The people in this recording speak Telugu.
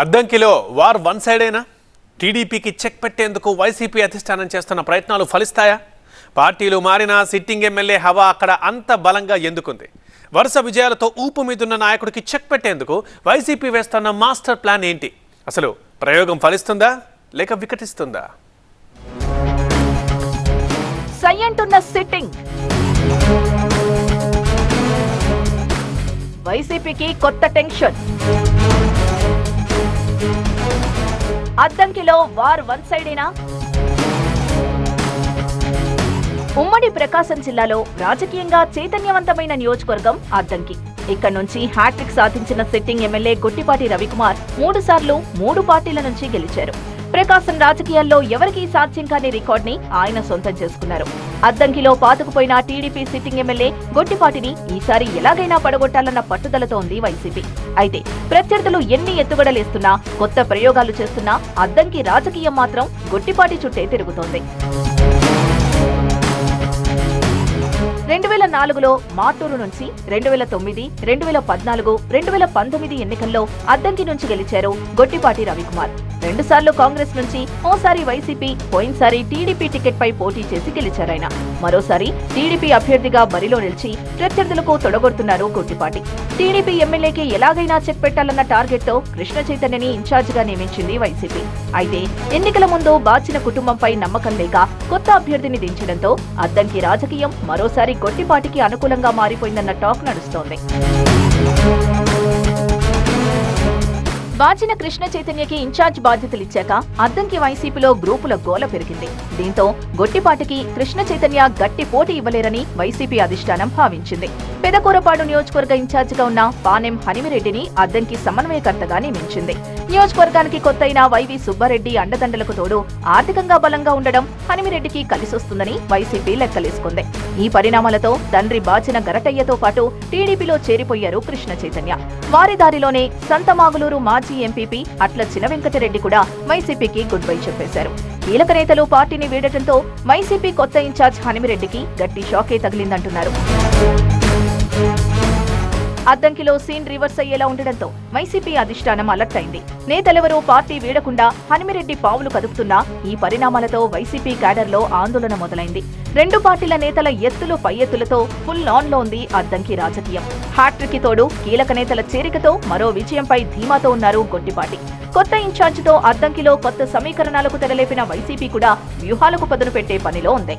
అద్దంకిలో వార్ వన్ సైడేనా? టీడీపీకి చెక్ పెట్టేందుకు వైసీపీ అధిష్టానం చేస్తున్న ప్రయత్నాలు ఫలిస్తాయా? పార్టీలు మారినా సిట్టింగ్ ఎమ్మెల్యే హవా అక్కడ అంత బలంగా ఎందుకుంది? వరుస విజయాలతో ఊపు మీదున్న నాయకుడికి చెక్ పెట్టేందుకు వైసీపీ వేస్తున్న మాస్టర్ ప్లాన్ ఏంటి? అసలు ప్రయోగం ఫలిస్తుందా? లేక వికటిస్తుందా? సై అంటున్న సిట్టింగ్. వైసీపీకి కొత్త టెన్షన్. అద్దంకిలో వార్ వన్ సైడేనా? ఉమ్మడి ప్రకాశం జిల్లాలో రాజకీయంగా చైతన్యవంతమైన నియోజకవర్గం అద్దంకి. ఇక్కడ నుంచి హ్యాట్రిక్ సాధించిన సిట్టింగ్ ఎమ్మెల్యే గుట్టిపాటి రవికుమార్ మూడు సార్లు మూడు పార్టీల నుంచి గెలిచారు. ప్రకాశం రాజకీయాల్లో ఎవరికీ సాధ్యం కాని రికార్డ్ని ఆయన సొంతం చేసుకున్నారు. అద్దంకిలో పాతుకుపోయిన టీడీపీ సిట్టింగ్ ఎమ్మెల్యే గొట్టిపాటిని ఈసారి ఎలాగైనా పడగొట్టాలన్న పట్టుదలతో ఉంది వైసీపీ. అయితే ప్రత్యర్థులు ఎన్ని ఎత్తుగడలేస్తున్నా కొత్త ప్రయోగాలు చేస్తున్నా అద్దంకి రాజకీయం మాత్రం గొట్టిపాటి చుట్టే తిరుగుతోంది. రెండు వేల నాలుగులో మాటూరు నుంచి రెండు వేల తొమ్మిది రెండు వేల పద్నాలుగు రెండు వేల పంతొమ్మిది ఎన్నికల్లో అద్దంకి నుంచి గెలిచారు గొట్టిపాటి రవికుమార్. రెండుసార్లు కాంగ్రెస్ నుంచి ఓసారి వైసీపీ పోయినసారి టీడీపీ టికెట్ పై పోటీ చేసి గెలిచారాయన మరోసారి టీడీపీ అభ్యర్థిగా బరిలో నిలిచి ప్రత్యర్థులకు తొడగొడుతున్నారు గొట్టిపాటి టీడీపీ ఎమ్మెల్యేకి ఎలాగైనా చెక్ పెట్టాలన్న టార్గెట్తో కృష్ణ చైతన్యని ఇన్ఛార్జ్గా నియమించింది వైసీపీ. అయితే ఎన్నికల ముందు బాచిన కుటుంబంపై నమ్మకం లేక కొత్త అభ్యర్థిని దించడంతో అద్దంకి రాజకీయం మరోసారి గొట్టిపాటికి అనుకూలంగా మారిపోయిందన్న టాక్ నడుస్తోంది. బాచిన కృష్ణ చైతన్యకి ఇన్ఛార్జ్ బాధ్యతలు ఇచ్చాక అద్దంకి వైసీపీలో గ్రూపుల గోల పెరిగింది. దీంతో గొట్టిపాటికి కృష్ణ చైతన్య గట్టి పోటీ ఇవ్వలేరని వైసీపీ అధిష్టానం భావించింది. పెదకూరపాడు నియోజకవర్గ ఇన్ఛార్జిగా ఉన్న పానెం హనిమిరెడ్డిని అద్దంకి సమన్వయకర్తగా నియమించింది. నియోజకవర్గానికి కొత్తైన వైవి సుబ్బారెడ్డి అండదండలకు తోడు ఆర్థికంగా బలంగా ఉండడం హనిమిరెడ్డికి కలిసొస్తుందని వైసీపీ లెక్కలేసుకుంది. ఈ పరిణామాలతో తండ్రి బాచిన గరటయ్యతో పాటు టీడీపీలో చేరిపోయారు కృష్ణ చైతన్య. వారి దారిలోనే సంతమాగులూరు మాజీ ఎంపీపీ అట్ల చిన వెంకటరెడ్డి కూడా వైసీపీకి గుడ్ బై చెప్పేశారు. కీలక నేతలు పార్టీని వీడటంతో వైసీపీ కొత్త ఇన్ఛార్జ్ హనిమిరెడ్డికి గట్టి షాకే తగిలిందంటున్నారు. అద్దంకిలో సీన్ రివర్స్ అయ్యేలా ఉండడంతో వైసీపీ అధిష్టానం అలర్ట్ అయింది. నేతలెవరూ పార్టీ వీడకుండా హనిమిరెడ్డి పావులు కదుపుతున్నా ఈ పరిణామాలతో వైసీపీ క్యాడర్లో ఆందోళన మొదలైంది. రెండు పార్టీల నేతల ఎత్తులు పై ఎత్తులతో ఫుల్ ఆన్లో ఉంది అద్దంకి రాజకీయం. హ్యాట్రిక్కి తోడు కీలక నేతల చేరికతో మరో విజయంపై ధీమాతో ఉన్నారు గొట్టిపాటి కొత్త ఇన్ఛార్జితో అద్దంకిలో కొత్త సమీకరణాలకు తెరలేపిన వైసీపీ కూడా వ్యూహాలకు పదును పెట్టే పనిలో ఉంది.